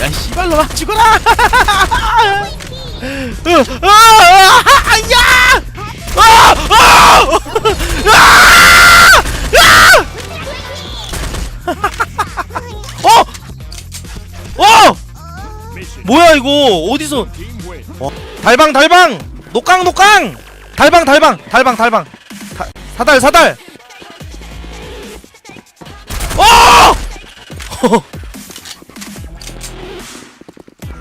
야 씨발로 죽어라! 어, 어, 어, 야! 어! 어! 뭐야 이거 어디서 어. 달방 달방 녹강 녹강 달방 달방 달방 달방 다, 사달 사달 어!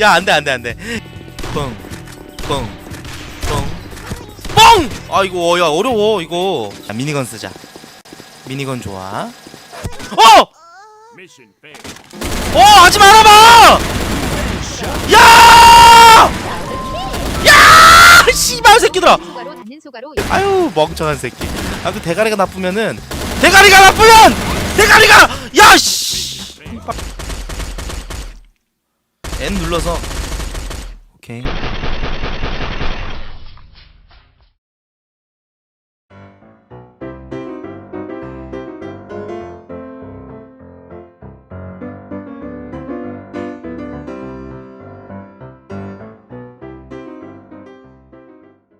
야 안돼 안돼 안돼. 뻥 뻥 뻥 뻥! 아이고 야 어려워 이거. 자, 미니건 쓰자. 미니건 좋아. 어! 어 하지 말아봐! 야! 야! 씨발 새끼들아! 아유 멍청한 새끼. 아그 대가리가 나쁘면은 대가리가 나쁘면! 대가리가! 야씨! N 눌러서. 오케이.